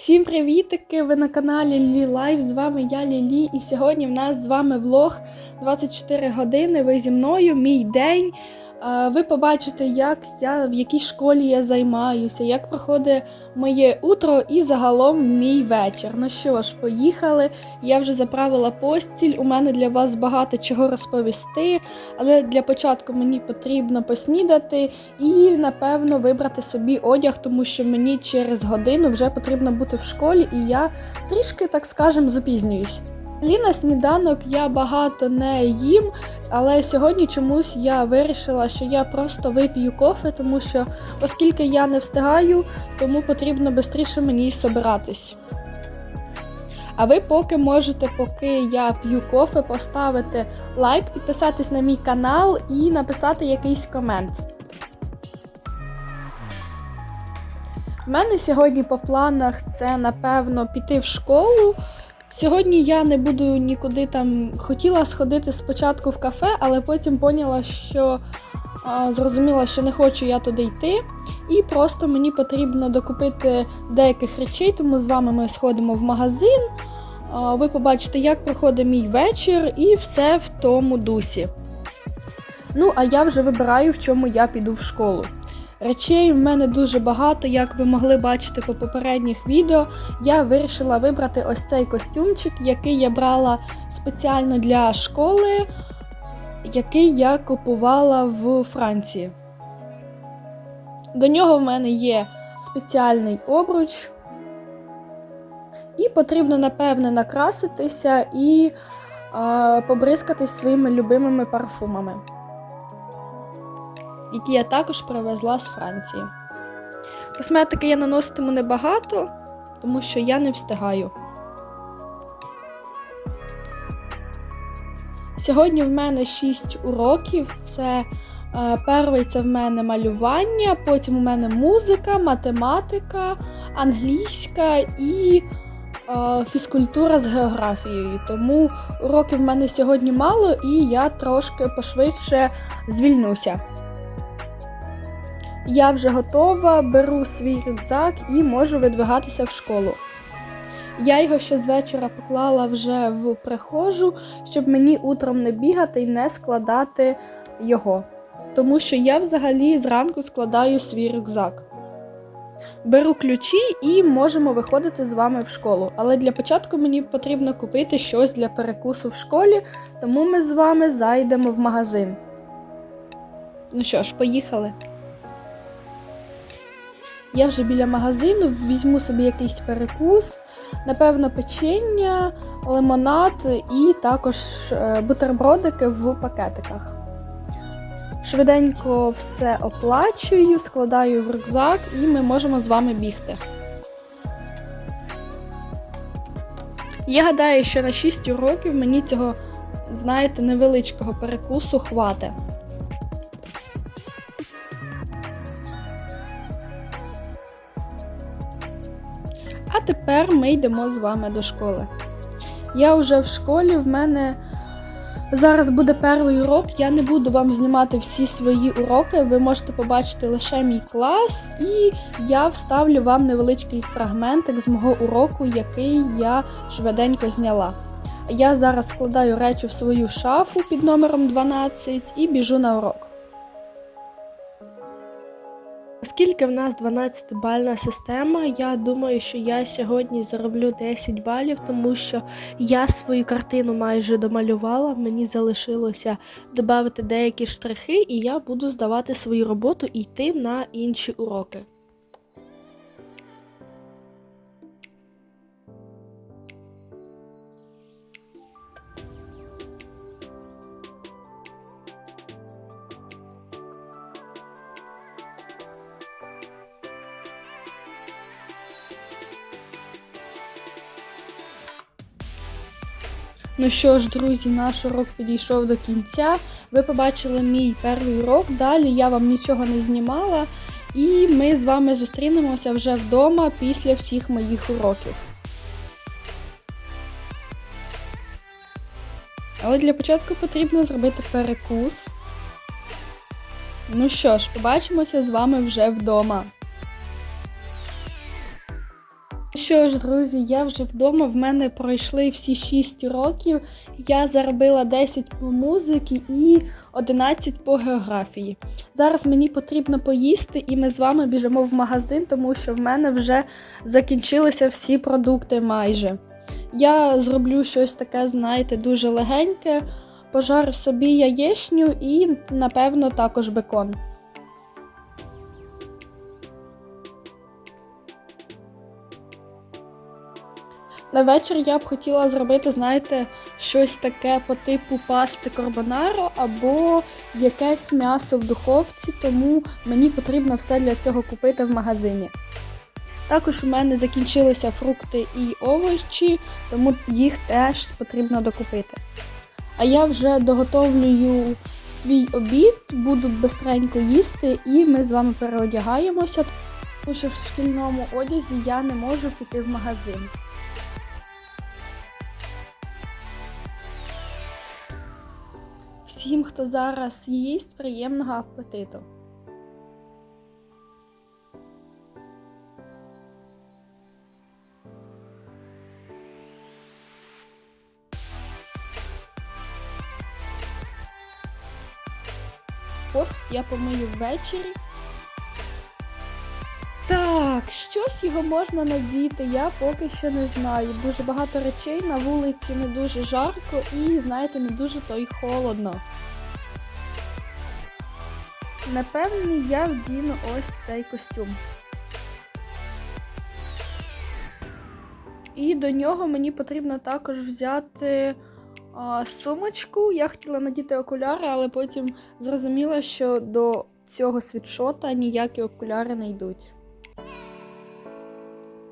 Всім привітики! Ви на каналі Лілі Лайф. З вами я Лілі, і сьогодні в нас з вами влог 24 години. Ви зі мною, мій день. Ви побачите, як я в якій школі я займаюся, як проходить моє утро і загалом мій вечір. Ну що ж, поїхали. Я вже заправила постіль. У мене для вас багато чого розповісти, але для початку мені потрібно поснідати і, напевно, вибрати собі одяг, тому що мені через годину вже потрібно бути в школі, і я трішки, так скажем, запізнююсь. Взагалі на сніданок я багато не їм, але сьогодні чомусь я вирішила, що я просто вип'ю кофе, тому що, оскільки я не встигаю, тому потрібно швидше мені собиратись. А ви поки можете, поки я п'ю кофе, поставити лайк, підписатись на мій канал і написати якийсь комент. У мене сьогодні по планах це, напевно, піти в школу. Сьогодні я не буду нікуди там. Хотіла сходити спочатку в кафе, але потім поняла, що а, зрозуміла, що не хочу я туди йти. І просто мені потрібно докупити деяких речей, тому з вами ми сходимо в магазин. А, ви побачите, як проходить мій вечір, і все в тому дусі. Ну, а я вже вибираю, в чому я піду в школу. Речей в мене дуже багато, як ви могли бачити по попередніх відео. Я вирішила вибрати ось цей костюмчик, який я брала спеціально для школи, який я купувала в Франції. До нього в мене є спеціальний обруч. І потрібно, напевне, накраситися і е, побризкатись своїми любимими парфумами які я також привезла з Франції. Косметики я наноситиму небагато, тому що я не встигаю. Сьогодні в мене 6 уроків. Це е, перший це в мене малювання, потім у мене музика, математика, англійська і е, фізкультура з географією. Тому уроків в мене сьогодні мало, і я трошки пошвидше звільнуся. Я вже готова, беру свій рюкзак і можу видвигатися в школу. Я його ще з вечора поклала вже в прихожу, щоб мені утром не бігати і не складати його. Тому що я взагалі зранку складаю свій рюкзак. Беру ключі і можемо виходити з вами в школу. Але для початку мені потрібно купити щось для перекусу в школі, тому ми з вами зайдемо в магазин. Ну що ж, поїхали. Я вже біля магазину, візьму собі якийсь перекус, напевно, печення, лимонад і також е, бутербродики в пакетиках. Швиденько все оплачую, складаю в рюкзак і ми можемо з вами бігти. Я гадаю, що на 6 уроків мені цього, знаєте, невеличкого перекусу хватить. Тепер ми йдемо з вами до школи. Я вже в школі, в мене зараз буде перший урок. Я не буду вам знімати всі свої уроки. Ви можете побачити лише мій клас, і я вставлю вам невеличкий фрагментик з мого уроку, який я швиденько зняла. Я зараз складаю речі в свою шафу під номером 12 і біжу на урок. Оскільки в нас 12-бальна система, я думаю, що я сьогодні зароблю 10 балів, тому що я свою картину майже домалювала. Мені залишилося додати деякі штрихи, і я буду здавати свою роботу і йти на інші уроки. Ну що ж, друзі, наш урок підійшов до кінця. Ви побачили мій перший урок. Далі я вам нічого не знімала, і ми з вами зустрінемося вже вдома після всіх моїх уроків. Але для початку потрібно зробити перекус. Ну що ж, побачимося з вами вже вдома. Що ж, друзі, я вже вдома. В мене пройшли всі 6 років. Я заробила 10 по музиці і 11 по географії. Зараз мені потрібно поїсти, і ми з вами біжимо в магазин, тому що в мене вже закінчилися всі продукти майже. Я зроблю щось таке, знаєте, дуже легеньке. Пожарю собі яєчню і, напевно, також бекон. На вечір я б хотіла зробити, знаєте, щось таке по типу пасти карбонаро або якесь м'ясо в духовці, тому мені потрібно все для цього купити в магазині. Також у мене закінчилися фрукти і овочі, тому їх теж потрібно докупити. А я вже доготовлюю свій обід, буду бистренько їсти, і ми з вами переодягаємося, тому що в шкільному одязі я не можу піти в магазин. Всім, хто зараз їсть, приємного апетиту! Посуд я помию ввечері. Так, щось його можна надіти, я поки що не знаю. Дуже багато речей на вулиці не дуже жарко і, знаєте, не дуже то й холодно. Напевне, я вдіну ось цей костюм. І до нього мені потрібно також взяти а, сумочку. Я хотіла надіти окуляри, але потім зрозуміла, що до цього світшота ніякі окуляри не йдуть.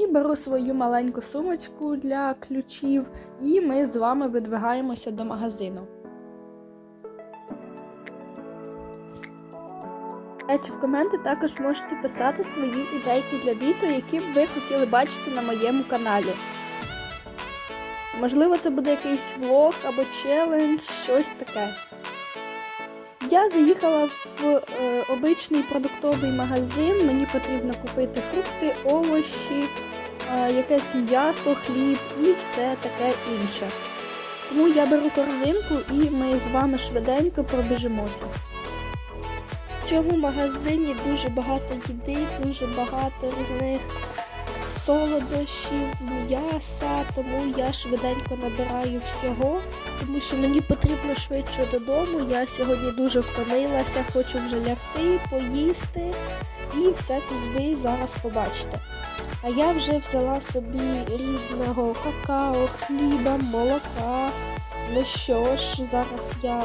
І беру свою маленьку сумочку для ключів, і ми з вами видвигаємося до магазину. Речі, в коменти також можете писати свої ідейки для відео, які б ви хотіли бачити на моєму каналі. Можливо, це буде якийсь влог або челендж, щось таке. Я заїхала в е, обичний продуктовий магазин. Мені потрібно купити фрукти, овочі, е, якесь м'ясо, хліб і все таке інше. Тому я беру корзинку і ми з вами швиденько пробіжимося. В цьому магазині дуже багато їди, дуже багато різних солодощів, м'яса, тому я швиденько набираю всього, тому що мені потрібно швидше додому. Я сьогодні дуже втомилася, хочу вже лягти, поїсти і все це ви зараз побачите. А я вже взяла собі різного какао, хліба, молока. Ну що ж, зараз я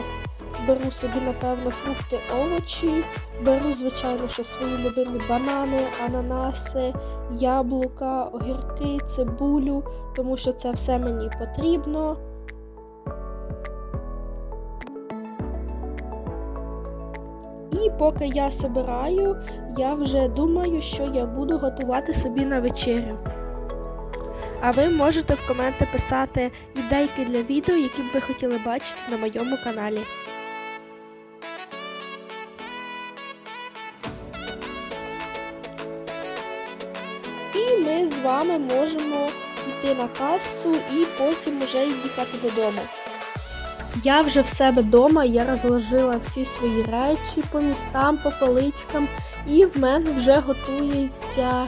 беру собі, напевно, фрукти, овочі, беру, звичайно, що свої любимі банани, ананаси, яблука, огірки, цибулю, тому що це все мені потрібно. І поки я собираю, я вже думаю, що я буду готувати собі на вечерю. А ви можете в коменти писати ідейки для відео, які б ви хотіли бачити на моєму каналі. Вами можемо йти на касу і потім вже їхати додому. Я вже в себе вдома, я розложила всі свої речі по містам, по поличкам, і в мене вже готується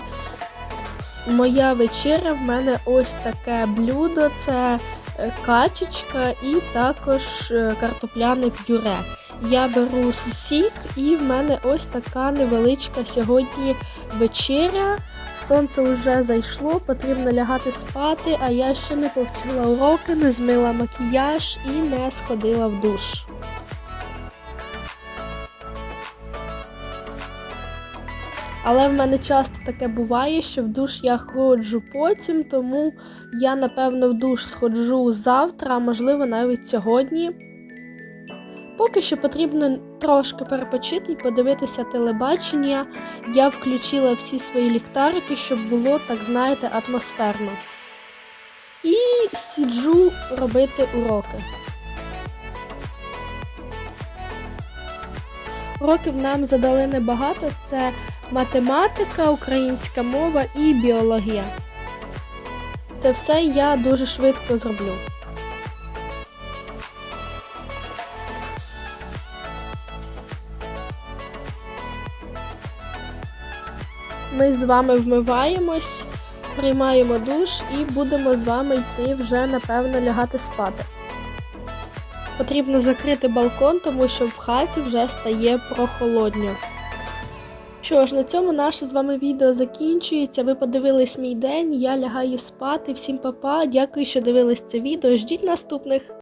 моя вечеря. В мене ось таке блюдо це е, качечка і також е, картопляне пюре. Я беру сік, і в мене ось така невеличка сьогодні вечеря. Сонце вже зайшло, потрібно лягати спати, а я ще не повчила уроки, не змила макіяж і не сходила в душ. Але в мене часто таке буває, що в душ я ходжу потім, тому я, напевно, в душ сходжу завтра, а можливо навіть сьогодні. Поки що потрібно трошки перепочити і подивитися телебачення. Я включила всі свої ліхтарики, щоб було, так знаєте, атмосферно. І сіджу робити уроки. Уроків нам задали небагато: це математика, українська мова і біологія. Це все я дуже швидко зроблю. Ми з вами вмиваємось, приймаємо душ і будемо з вами йти вже, напевно, лягати спати. Потрібно закрити балкон, тому що в хаті вже стає прохолодньо. Що ж, на цьому наше з вами відео закінчується. Ви подивились мій день, я лягаю спати. Всім па-па, дякую, що дивились це відео. Ждіть наступних.